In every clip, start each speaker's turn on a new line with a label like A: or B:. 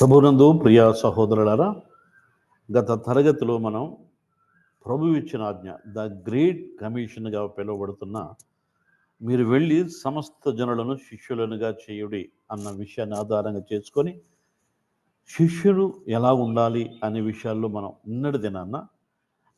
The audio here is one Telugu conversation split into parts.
A: ప్రభునందు ప్రియ సహోదరులారా గత తరగతిలో మనం ప్రభు ఇచ్చిన ఆజ్ఞ ద గ్రేట్ కమిషన్గా పిలువబడుతున్న మీరు వెళ్ళి సమస్త జనులను శిష్యులనుగా చేయుడి అన్న విషయాన్ని ఆధారంగా చేసుకొని శిష్యులు ఎలా ఉండాలి అనే విషయాల్లో మనం నిన్నటి దినాన్న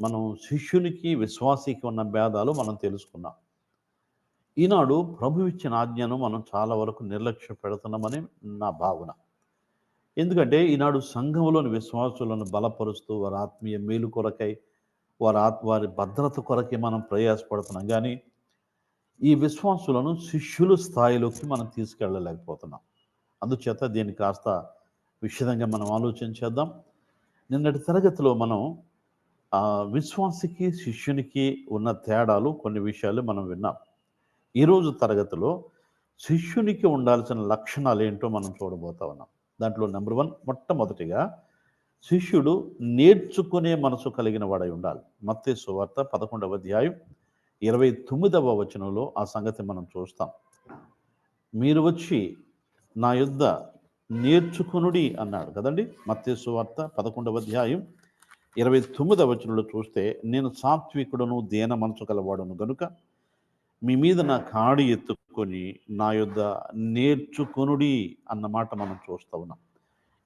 A: మనం శిష్యునికి విశ్వాసికి ఉన్న భేదాలు మనం తెలుసుకున్నాం. ఈనాడు ప్రభు ఇచ్చిన ఆజ్ఞను మనం చాలా వరకు నిర్లక్ష్య పెడుతున్నామని నా భావన. ఎందుకంటే ఈనాడు సంఘంలోని విశ్వాసులను బలపరుస్తూ వారి ఆత్మీయ మేలు కొరకై వారి ఆత్ వారి భద్రత కొరకే మనం ప్రయాసపడుతున్నాం. కానీ ఈ విశ్వాసులను శిష్యుల స్థాయిలోకి మనం తీసుకెళ్ళలేకపోతున్నాం. అందుచేత దీన్ని కాస్త విషదంగా మనం ఆలోచించేద్దాం నిన్నటి తరగతిలో మనం విశ్వాసికి శిష్యునికి ఉన్న తేడాలు కొన్ని విషయాలు మనం విన్నాం. ఈరోజు తరగతిలో శిష్యునికి ఉండాల్సిన లక్షణాలు ఏంటో మనం చూడబోతా ఉన్నాం. దాంట్లో నెంబర్ వన్ మొట్టమొదటిగా శిష్యుడు నేర్చుకునే మనసు కలిగిన వాడై ఉండాలి. మత్తే సువార్త పదకొండవ అధ్యాయం ఇరవై తొమ్మిదవ వచనంలో ఆ సంగతి మనం చూస్తాం. మీరు వచ్చి నా యుద్ధ నేర్చుకునుడి అన్నాడు కదండి? మత్తే సువార్త పదకొండవ అధ్యాయం ఇరవై తొమ్మిదవ వచనంలో చూస్తే నేను సాత్వికుడును దేన మనసు కలవాడును గనుక మీ మీద నా కాడి ఎత్తుకొని నా యొద్ద నేర్చుకొనుడి అన్నమాట మనం చూస్తూ ఉన్నాం.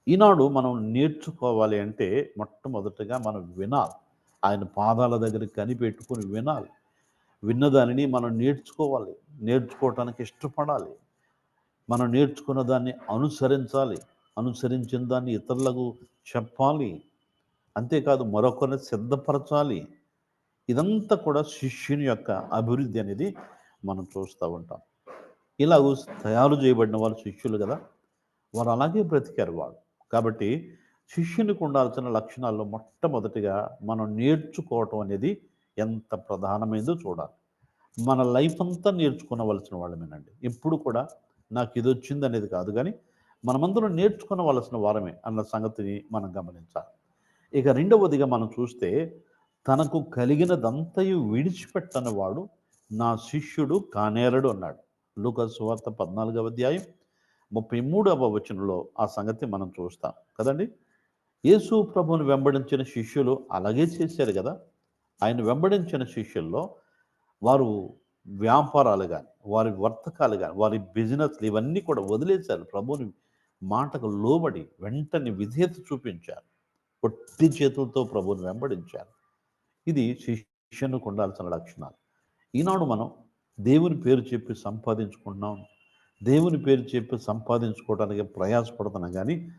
A: ఈనాడు మనం నేర్చుకోవాలి అంటే మొట్టమొదటగా మనం వినాలి. ఆయన పాదాల దగ్గర కనిపెట్టుకొని వినాలి. విన్నదానిని మనం నేర్చుకోవాలి. నేర్చుకోవటానికి ఇష్టపడాలి. మనం నేర్చుకున్న దాన్ని అనుసరించాలి. అనుసరించిన దాన్ని ఇతరులకు చెప్పాలి. అంతేకాదు మరొకరిని సిద్ధపరచాలి. ఇదంతా కూడా శిష్యుని యొక్క అభివృద్ధి అనేది మనం చూస్తూ ఉంటాం. ఇలా తయారు చేయబడిన వాళ్ళు శిష్యులు కదా వారు అలాగే బ్రతికారు వాళ్ళు. కాబట్టి శిష్యునికి ఉండాల్సిన లక్షణాల్లో మొట్టమొదటిగా మనం నేర్చుకోవటం అనేది ఎంత ప్రధానమైందో చూడాలి. మన లైఫ్ అంతా నేర్చుకునవలసిన వాళ్ళమేనండి. ఎప్పుడు కూడా నాకు ఇది వచ్చింది అనేది కాదు కానీ మనమందరం నేర్చుకునవలసిన వారమే అన్న సంగతిని మనం గమనించాలి. ఇక రెండవదిగా మనం చూస్తే తనకు కలిగినదంతయు విడిచిపెట్టని వాడు నా శిష్యుడు కానేరడు అన్నాడు. లూకస్ వార్త పద్నాలుగవ అధ్యాయం ముప్పై మూడవ వచనంలో ఆ సంగతి మనం చూస్తాం. కదండి? యేసు ప్రభుని వెంబడించిన శిష్యులు అలాగే చేశారు కదా? ఆయన వెంబడించిన శిష్యుల్లో వారు వ్యాపారాలు కానీ వారి వర్తకాలు కానీ వారి బిజినెస్లు ఇవన్నీ కూడా వదిలేశారు. ప్రభుని మాటకు లోబడి వెంటనే విధేయత చూపించారు. ఒట్టి చేతులతో ప్రభుని వెంబడించారు. ఇది శిష్యునికి ఉండాల్సిన లక్షణాలు. ఈనాడు మనం దేవుని పేరు చెప్పి సంపాదించుకుంటున్నాం. దేవుని పేరు చెప్పి సంపాదించుకోవడానికి ప్రయాసపడుతున్నాం కానీ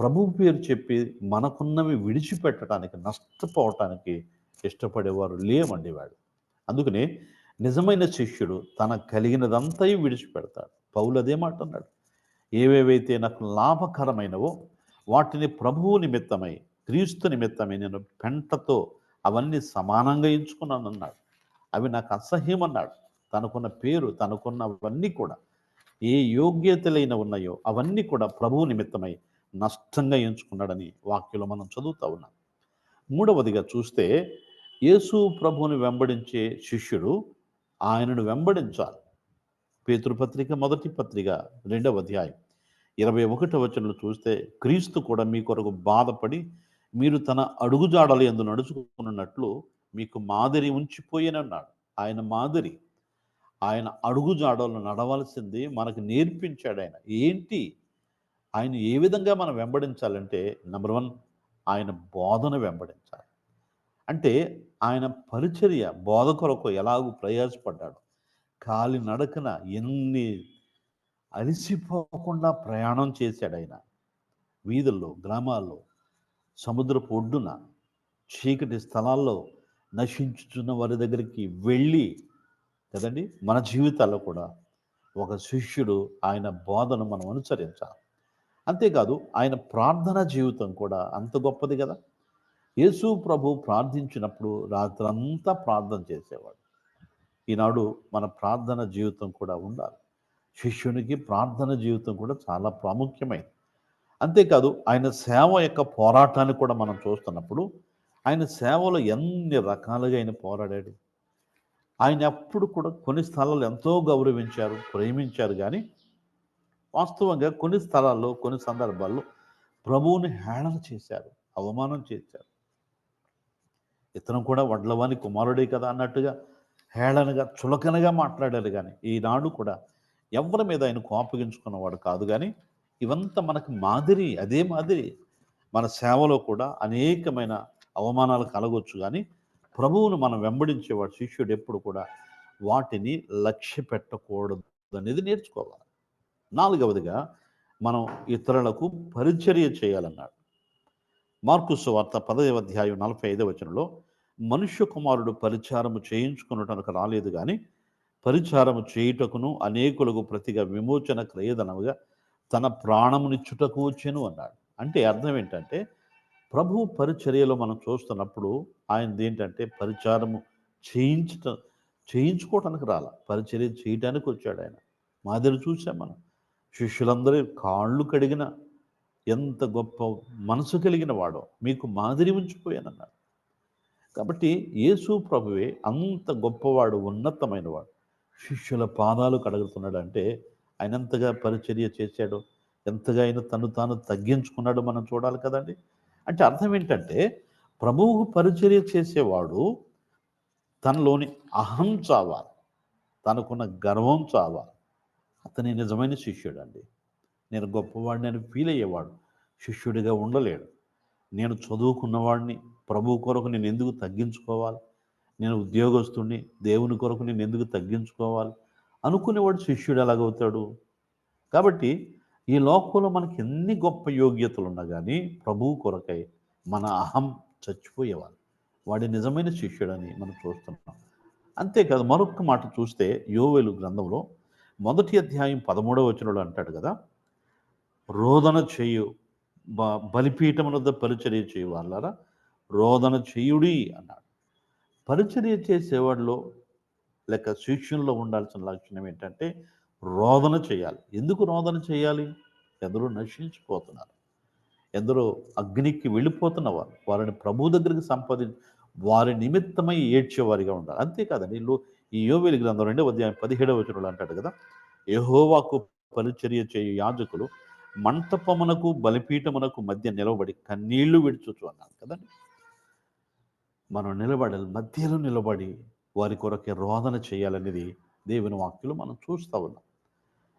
A: ప్రభు పేరు చెప్పి మనకున్నవి విడిచిపెట్టడానికి నష్టపోవటానికి ఇష్టపడేవారు లేమండి వాడు. అందుకనే నిజమైన శిష్యుడు తన కలిగినదంతా విడిచిపెడతాడు. పౌలు అదే మాట అన్నాడు. ఏవేవైతే నాకు లాభకరమైనవో వాటిని ప్రభువు నిమిత్తమై క్రీస్తు నిమిత్తమై నేను పెంటతో అవన్నీ సమానంగా ఎంచుకున్నాను అన్నాడు అవి నాకు అసహ్యం అన్నాడు తనకున్న పేరు తనకున్నవన్నీ కూడా ఏ యోగ్యతలైన ఉన్నాయో అవన్నీ కూడా ప్రభువు నిమిత్తమై నష్టంగా ఎంచుకున్నాడని వాక్యంలో మనం చదువుతూ ఉన్నాం. మూడవదిగా చూస్తే యేసు ప్రభువుని వెంబడించే శిష్యుడు ఆయనను వెంబడించాలి. పేతృపత్రిక మొదటి పత్రిక రెండవ అధ్యాయం. ఇరవై ఒకటి వచనంలో చూస్తే క్రీస్తు కూడా మీ కొరకు బాధపడి మీరు తన అడుగుజాడలు ఎందు నడుచుకున్నట్లు మీకు మాదిరి ఉంచిపోయినన్నాడు. ఆయన మాదిరి. ఆయన అడుగుజాడలు నడవలసింది మనకు నేర్పించాడు ఆయన. ఏంటి? ఆయన ఏ విధంగా మనం వెంబడించాలంటే నెంబర్ వన్ ఆయన బోధన వెంబడించాలి. అంటే ఆయన పరిచర్య బోధ కొరకు ఎలాగూ ప్రయాసపడ్డాడు. కాలి నడకన ఎన్ని అలిసిపోకుండా ప్రయాణం చేశాడు ఆయన. వీధుల్లో గ్రామాల్లో సముద్రపు ఒడ్డున చీకటి స్థలాల్లో నశించుతున్న వారి దగ్గరికి వెళ్ళి కదండి? మన జీవితాల్లో కూడా ఒక శిష్యుడు ఆయన బోధను మనం అనుసరించాలి. అంతేకాదు ఆయన ప్రార్థన జీవితం కూడా అంత గొప్పది కదా? యేసు ప్రభు ప్రార్థించినప్పుడు రాత్రంతా ప్రార్థన చేసేవాడు. ఈనాడు మన ప్రార్థన జీవితం కూడా ఉండాలి. శిష్యునికి ప్రార్థన జీవితం కూడా చాలా ప్రాముఖ్యమైనది. అంతేకాదు ఆయన సేవ యొక్క పోరాటాన్ని కూడా మనం చూస్తున్నప్పుడు ఆయన సేవలో ఎన్ని రకాలుగా ఆయన పోరాడాడు. ఆయన ఎప్పుడు కూడా కొన్ని స్థలాల్లో ఎంతో గౌరవించారు ప్రేమించారు కానీ వాస్తవంగా కొన్ని స్థలాల్లో కొన్ని సందర్భాల్లో ప్రభువుని హేళన చేశారు అవమానం చేశారు. ఇతను కూడా వడ్లవాని కుమారుడే కదా అన్నట్టుగా హేళనగా చులకనగా మాట్లాడారు కానీ ఈనాడు కూడా ఎవరి మీద ఆయన కోపగించుకున్నవాడు కాదు కానీ ఇవంతా మనకు మాదిరి అదే మాదిరి మన సేవలో కూడా అనేకమైన అవమానాలు కలగొచ్చు. కానీ ప్రభువును మనం వెంబడించేవాడు శిష్యుడు ఎప్పుడు కూడా వాటిని లక్ష్య పెట్టకూడదు అనేది నేర్చుకోవాలి. నాలుగవదిగా మనం ఇతరులకు పరిచర్య చేయాలన్నాడు. మార్కు వార్త పదవ అధ్యాయం నలభై ఐదవ వచనంలో మనుష్య కుమారుడు పరిచారము చేయించుకున్నటకు రాలేదు కానీ పరిచారము చేయుటకును అనేకులకు ప్రతిగా విమోచన క్రయదనముగా తన ప్రాణమునిచ్చుటకు వచ్చెను అన్నాడు. అంటే అర్థం ఏంటంటే ప్రభు పరిచర్యలో మనం చూస్తున్నప్పుడు ఆయన ఏంటంటే పరిచారము చేయించట చేయించుకోవటానికి రాల. పరిచర్య చేయటానికి వచ్చాడు ఆయన. మాదిరి చూసాం మనం. శిష్యులందరూ కాళ్ళు కడిగిన ఎంత గొప్ప మనసు కలిగిన వాడో మీకు మాదిరి ఉంచిపోయానన్నాడు. కాబట్టి యేసు ప్రభువే అంత గొప్పవాడు ఉన్నతమైన వాడు శిష్యుల పాదాలు కడుగుతున్నాడు అంటే ఆయన ఎంతగా పరిచర్య చేశాడో. ఎంతగా ఆయన తను తాను తగ్గించుకున్నాడో మనం చూడాలి కదండి. అంటే అర్థం ఏంటంటే ప్రభువుకు పరిచర్య చేసేవాడు తనలోని అహం చావాలి. తనకున్న గర్వం చావాలి. అతని నిజమైన శిష్యుడు అండి నేను గొప్పవాడిని అని ఫీల్ అయ్యేవాడు. శిష్యుడిగా ఉండలేడు. నేను చదువుకున్నవాడిని ప్రభు కొరకు నేను ఎందుకు తగ్గించుకోవాలి? నేను ఉద్యోగస్తుడిని దేవుని కొరకు నేను ఎందుకు తగ్గించుకోవాలి? అనుకునేవాడు శిష్యుడు ఎలాగవుతాడు? కాబట్టి ఈ లోకంలో మనకి ఎన్ని గొప్ప యోగ్యతలు ఉన్నా కానీ ప్రభువు కొరకై మన అహం చచ్చిపోయేవాడు. వాడి నిజమైన శిష్యుడని మనం చూస్తున్నాం. అంతేకాదు మరొక మాట చూస్తే యోవేలు గ్రంథంలో మొదటి అధ్యాయం పదమూడవ వచనంలో అంటాడు కదా రోదన చేయు బ బలిపీఠం వద్ద పరిచర్య చేయు వాళ్ళారా? రోదన చేయుడి అన్నాడు. పరిచర్య చేసేవాడిలో లేక శిక్షణలో ఉండాల్సిన లక్షణం ఏంటంటే రోదన చేయాలి. ఎందుకు రోదన చేయాలి? ఎందరో నశించిపోతున్నారు. ఎందరో అగ్నికి వెళ్ళిపోతున్న వారు వారిని ప్రభు దగ్గరికి సంపాది వారి నిమిత్తమై ఏడ్చేవారిగా ఉండాలి. అంతేకాదండి వీళ్ళు ఈ యోవేలి గ్రంథం రెండవ అధ్యాయం పదిహేడవ వచనంలో అంటాడు కదా యహోవాకు పరిచర్య చేయు యాజకులు మంటపమునకు బలిపీఠమునకు మధ్య నిలబడి కన్నీళ్ళు విడుచుచు అన్నాడు కదండి. మనం నిలబడాలి. మధ్యలో నిలబడి వారి కొరకే రోదన చేయాలనేది దేవుని వాక్యలు మనం చూస్తూ ఉన్నాం.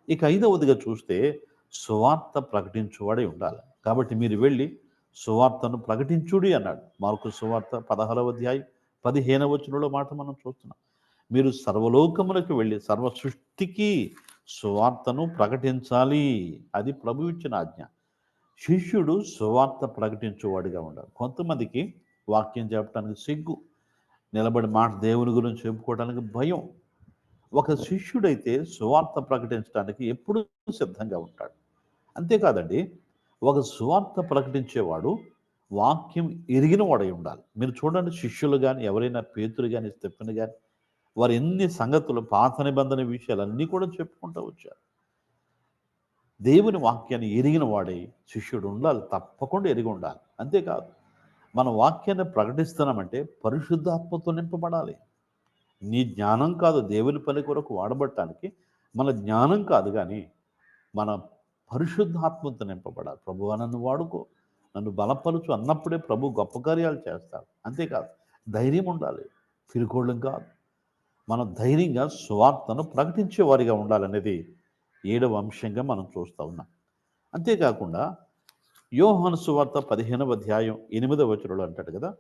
A: ఇక ఐదవదిగా చూస్తే సువార్త ప్రకటించువాడే ఉండాలి. కాబట్టి మీరు వెళ్ళి సువార్తను ప్రకటించుడి అన్నాడు. మార్కు సువార్త పదహారవ అధ్యాయం పదిహేనవ వచనంలో మాట మనం చూస్తున్నాం. మీరు సర్వలోకములకు వెళ్ళి సర్వ సృష్టికి సువార్తను ప్రకటించాలి. అది ప్రభు ఇచ్చిన ఆజ్ఞ. శిష్యుడు సువార్త ప్రకటించేవాడిగా ఉండాలి. కొంతమందికి వాక్యం చెప్పడానికి సిగ్గు. నిలబడి మాట దేవుని గురించి చెప్పుకోవడానికి భయం. ఒక శిష్యుడైతే సువార్త ప్రకటించడానికి ఎప్పుడూ సిద్ధంగా ఉంటాడు. అంతేకాదండి ఒక సువార్త ప్రకటించేవాడు వాక్యం ఎరిగిన వాడై ఉండాలి. మీరు చూడండి శిష్యులు కానీ ఎవరైనా పేతులు కానీ స్టెఫెన్ కానీ వారు ఎన్ని సంగతులు పాత నిబంధన విషయాలన్నీ కూడా చెప్పుకుంటూ వచ్చారు. దేవుని వాక్యాన్ని ఎరిగిన వాడై శిష్యుడు ఉండాలి తప్పకుండా ఎరిగి ఉండాలి. అంతేకాదు మన వాక్యాన్ని ప్రకటిస్తున్నామంటే పరిశుద్ధాత్మతో నింపబడాలి. నీ జ్ఞానం కాదు దేవుని పని కొరకు వాడబట్టడానికి మన జ్ఞానం కాదు కానీ మన పరిశుద్ధాత్మతో నింపబడాలి. ప్రభు నన్ను వాడుకో. నన్ను బలపరుచు అన్నప్పుడే ప్రభు గొప్ప కార్యాలు చేస్తాడు. అంతేకాదు ధైర్యం ఉండాలి. పిరుకోళ్ళం కాదు. మనం ధైర్యంగా స్వార్థను ప్రకటించేవారిగా ఉండాలనేది ఏడవ అంశంగా మనం చూస్తూ ఉన్నాం. అంతేకాకుండా యోహాను సువార్త పదిహేనవ అధ్యాయం ఎనిమిదవ వచనంలో అంటాడు కదా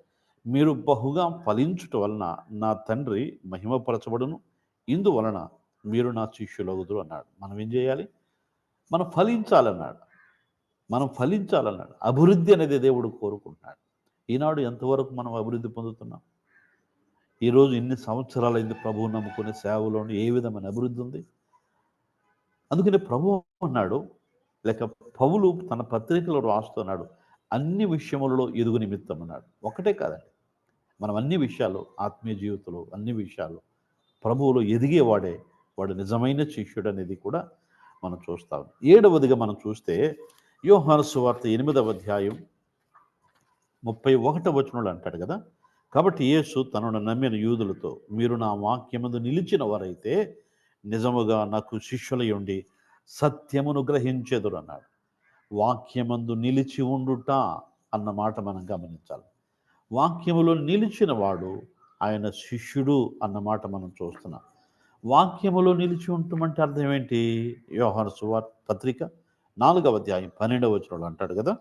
A: మీరు బహుగా ఫలించుట వలన నా తండ్రి మహిమపరచబడును ఇందువలన మీరు నా శిష్యులవుదురు అన్నాడు. మనం ఏం చేయాలి? మనం ఫలించాలన్నాడు. మనం ఫలించాలన్నాడు. అభివృద్ధి అనేది దేవుడు కోరుకుంటున్నాడు. ఈనాడు ఎంతవరకు మనం అభివృద్ధి పొందుతున్నాం? ఈరోజు ఇన్ని సంవత్సరాలైంది ప్రభువు నమ్ముకునే సేవలోని? ఏ విధమైన అభివృద్ధి ఉంది? అందుకని ప్రభు అన్నాడు లేక పౌలు తన పత్రికలో రాస్తున్నాడు. అన్ని విషయములలో ఎదుగు నిమిత్తం అన్నాడు. ఒకటే కాదండి. మనం అన్ని విషయాలు ఆత్మీయ జీవితంలో అన్ని విషయాలు ప్రభువులో ఎదిగేవాడే వాడు నిజమైన శిష్యుడు అనేది కూడా మనం చూస్తాం ఏడవదిగా మనం చూస్తే యోహాను సువార్త ఎనిమిదవ అధ్యాయం ముప్పై ఒకటవ వచనంలో అంటాడు కదా? కాబట్టి యేసు తనను నమ్మిన యూదులతో మీరు నా వాక్యమందు నిలిచిన వారైతే నిజముగా నాకు శిష్యులై ఉండి సత్యమును గ్రహించెదురు అన్నాడు వాక్యమందు నిలిచి ఉండుట అన్న మాట మనం గమనించాలి. వాక్యములో నిలిచిన వాడు ఆయన శిష్యుడు అన్న మాట మనం చూస్తున్నాం. వాక్యములో నిలిచి ఉండటమంటే అర్థం ఏంటి? వ్యవహార సువార్ పత్రిక నాలుగవ అధ్యాయం పన్నెండవ వచనంలో అంటాడు కదా?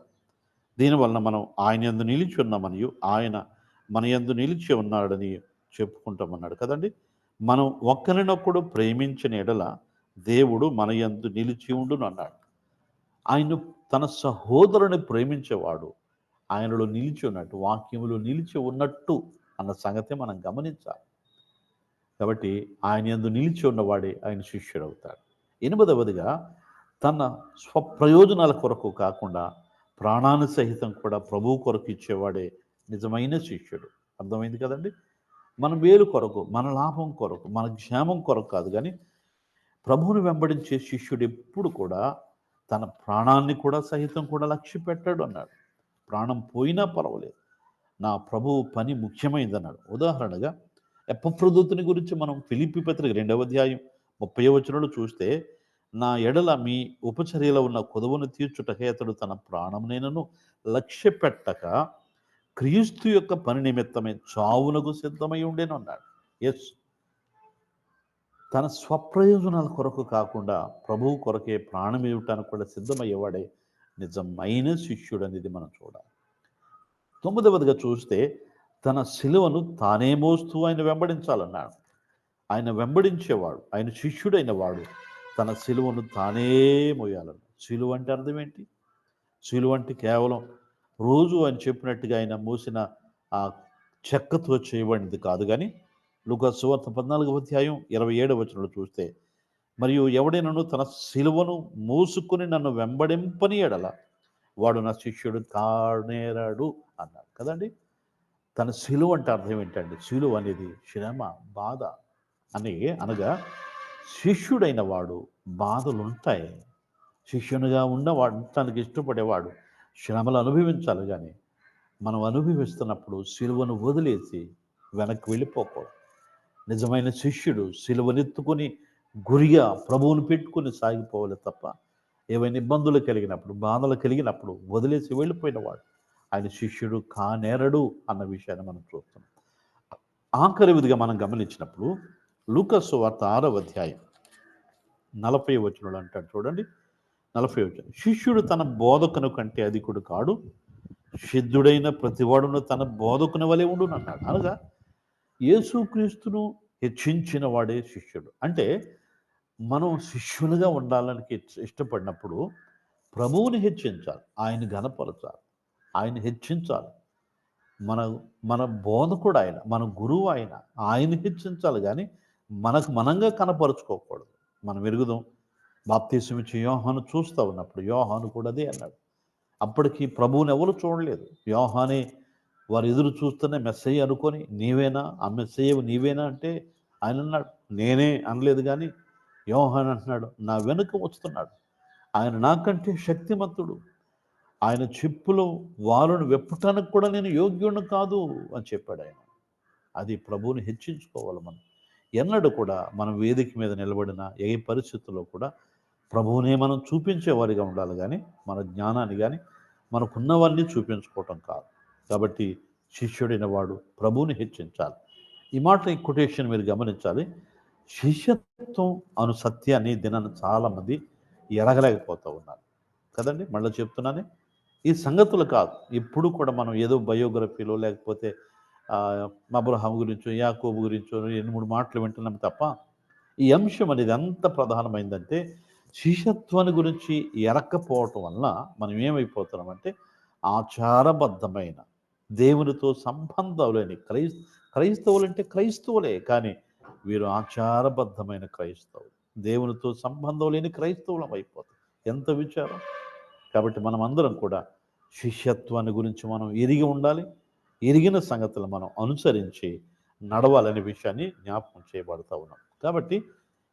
A: దీనివలన మనం ఆయన ఎందు నిలిచి ఉన్నామని ఆయన మన యందు నిలిచి ఉన్నాడని చెప్పుకుంటామన్నాడు కదండి? మనం ఒక్కరినొక్కడు ప్రేమించిన ఎడల దేవుడు మన యందు నిలిచి ఉండును అన్నాడు. ఆయన తన సహోదరుని ప్రేమించేవాడు. ఆయనలో నిలిచి ఉన్నట్టు వాక్యములో నిలిచి ఉన్నట్టు అన్న సంగతి మనం గమనించాలి. కాబట్టి ఆయన ఎందు నిలిచి ఉన్నవాడే ఆయన శిష్యుడు అవుతాడు ఎనిమిదవదిగా తన స్వప్రయోజనాల కొరకు కాకుండా ప్రాణాన్ని సహితం కూడా ప్రభువు కొరకు ఇచ్చేవాడే నిజమైన శిష్యుడు. అర్థమైంది కదండి? మన వేలు కొరకు మన లాభం కొరకు మన క్షేమం కొరకు కాదు కానీ ప్రభువుని వెంబడించే శిష్యుడు ఎప్పుడు కూడా తన ప్రాణాన్ని కూడా సహితం కూడా లక్ష్య పెట్టాడు అన్నాడు. ప్రాణం పోయినా పర్వాలేదు. నా ప్రభువు పని ముఖ్యమైనది అన్నాడు ఉదాహరణగా ఎప్పప్రదూతుని గురించి మనం ఫిలిపి పత్రిక రెండవ అధ్యాయం ముప్పై వచనంలో చూస్తే నా ఎడల మీ ఉపచర్యలో ఉన్న కొదవును తీర్చుటకే అతడు తన ప్రాణమునైనను లక్ష్య పెట్టక క్రీస్తు యొక్క పని నిమిత్తమే చావునకు సిద్ధమై ఉండేను అన్నాడు. ఎస్ తన స్వప్రయోజనాల కొరకు కాకుండా ప్రభువు కొరకే ప్రాణం ఇవ్వటానికి కూడా సిద్ధమయ్యేవాడే నిజమైన శిష్యుడు అనేది మనం చూడాలి. తొమ్మిదవదిగా చూస్తే తన శిలువను తానే మోస్తూ ఆయన వెంబడించాలన్నాడు. ఆయన వెంబడించేవాడు ఆయన శిష్యుడైన వాడు తన శిలువను తానే మోయాలన్నాడు. శిలువ అంటే అర్థం ఏంటి? శిలువ అంటే కేవలం రోజు ఆయన చెప్పినట్టుగా ఆయన మోసిన ఆ చెక్కతో చేయబడినది కాదు కానీ లుక సువార్త పద్నాలుగు అధ్యాయం ఇరవై ఏడు వచనంలో చూస్తే మరియు ఎవడైనాను తన శిలువను మూసుకుని నన్ను వెంబడింపని ఎడల వాడు నా శిష్యుడు కానేరాడు అన్నాడు. కదండి? తన శిలువ అంటే అర్థం ఏంటండి? శిలువ అనేది శ్రమ బాధ అని అనగా శిష్యుడైన వాడు బాధలు ఉంటాయి శిష్యునిగా ఉన్నవాడు తనకి ఇష్టపడేవాడు శ్రమలు అనుభవించాలి కానీ మనం అనుభవిస్తున్నప్పుడు సిలువను వదిలేసి వెనక్కి వెళ్ళిపోకూడదు. నిజమైన శిష్యుడు సిలువనెత్తుకుని గురిగా ప్రభువును పెట్టుకొని సాగిపోవాలి తప్ప ఏవైనా ఇబ్బందులు కలిగినప్పుడు బాధలు కలిగినప్పుడు వదిలేసి వెళ్ళిపోయినవాడు. ఆయన శిష్యుడు కానేరడు అన్న విషయాన్ని మనం చూస్తున్నాం ఆఖరి విధిగా మనం గమనించినప్పుడు లూకస్ వార్త ఆరవ అధ్యాయం నలభై వచనంలో అంటాడు చూడండి. నలభై వచనం. శిష్యుడు తన బోధకును కంటే అధికుడు కాడు. సిద్ధుడైన ప్రతివాడును తన బోధకుని వలె ఉండును అన్నాడు అనగా యేసుక్రీస్తును హెచ్చించిన వాడే శిష్యుడు. అంటే మనం శిష్యులుగా ఉండాలని ఇష్టపడినప్పుడు ప్రభువుని హెచ్చించాలి. ఆయన ఘనపరచాలి. ఆయన హెచ్చించాలి. మన మన బోధకుడు ఆయన మన గురువు ఆయన ఆయన హెచ్చించాలి కానీ మనకు మనంగా కనపరుచుకోకూడదు. మనం ఎరుగుదాం. బాప్తీసం ఇచ్చి యోహాను చూస్తూ ఉన్నప్పుడు యోహాను కూడా అదే అన్నాడు. అప్పటికి ప్రభువుని ఎవరు చూడలేదు. యోహానే వారు ఎదురు చూస్తున్న మెస్సయ్య అనుకొని నీవేనా? ఆ మెస్సయ్య నీవేనా? అంటే ఆయన అన్నాడు నేనే అనలేదు కానీ యోహాన్ అంటున్నాడు నా వెనుక వస్తున్నాడు. ఆయన నాకంటే శక్తిమంతుడు. ఆయన చెప్పులో వారును వెప్పటానికి కూడా నేను యోగ్యుడు కాదు అని చెప్పాడు ఆయన. అది ప్రభువుని హెచ్చించుకోవాలి మనం. ఎన్నడూ కూడా మనం వేదిక మీద నిలబడిన ఏ పరిస్థితుల్లో కూడా ప్రభువునే మనం చూపించేవారిగా ఉండాలి కానీ మన జ్ఞానాన్ని కానీ మనకున్నవన్నీ చూపించుకోవటం కాదు. కాబట్టి శిష్యుడైన వాడు ప్రభువుని హెచ్చించాలి. ఈ మాట ఈ కొటేషన్ మీరు గమనించాలి. శిష్యత్వం అను సత్యాన్ని దినాన్ని చాలామంది ఎరగలేకపోతూ ఉన్నారు. కదండి? మళ్ళీ చెప్తున్నానే. ఈ సంగతులు కాదు. ఇప్పుడు కూడా మనం ఏదో బయోగ్రఫీలో లేకపోతే అబ్రహాం గురించో యాకోబు గురించో రెండు మూడు మాటలు వింటున్నాం తప్ప ఈ అంశం అనేది ఎంత ప్రధానమైందంటే శిష్యత్వాన్ని గురించి ఎరక్కపోవటం వల్ల మనం ఏమైపోతున్నామంటే ఆచారబద్ధమైన దేవునితో సంబంధం లేని క్రైస్ క్రైస్తవులు అంటే క్రైస్తవులే కానీ వీరు ఆచారబద్ధమైన క్రైస్తవులు. దేవునితో సంబంధం లేని క్రైస్తవులం అయిపోతాం. ఎంత విచారం? కాబట్టి మనం అందరం కూడా శిష్యత్వాన్ని గురించి మనం ఎరిగి ఉండాలి. ఎరిగిన సంగతులు మనం అనుసరించి నడవాలనే విషయాన్ని జ్ఞాపకం చేయబడతా ఉన్నాం. కాబట్టి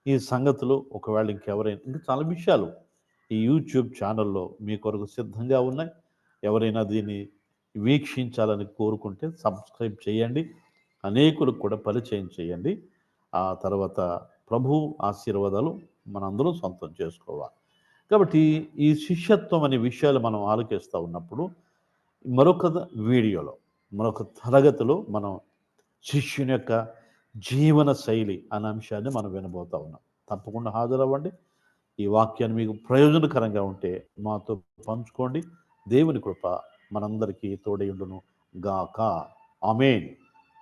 A: ఈ సంగతులు ఒకవేళ ఇంకెవరైనా ఇంకా చాలా విషయాలు ఈ యూట్యూబ్ ఛానల్లో మీ కొరకు సిద్ధంగా ఉన్నాయి. ఎవరైనా దీన్ని వీక్షించాలని కోరుకుంటే సబ్స్క్రైబ్ చేయండి. అనేకులకు కూడా పరిచయం చేయండి. ఆ తర్వాత ప్రభు ఆశీర్వాదాలు మనందరం సొంతం చేసుకోవాలి. కాబట్టి ఈ శిష్యత్వం అనే విషయాలు మనం ఆలోచిస్తూ ఉన్నప్పుడు మరొక వీడియోలో మరొక తరగతిలో మనం శిష్యుని యొక్క జీవన శైలి అనే అంశాన్ని మనం వినబోతా ఉన్నాం. తప్పకుండా హాజరవ్వండి. ఈ వాక్యాన్ని మీకు ప్రయోజనకరంగా ఉంటే మాతో పంచుకోండి. దేవుని కృప మనందరికీ తోడయుండును గాక. ఆమెన్.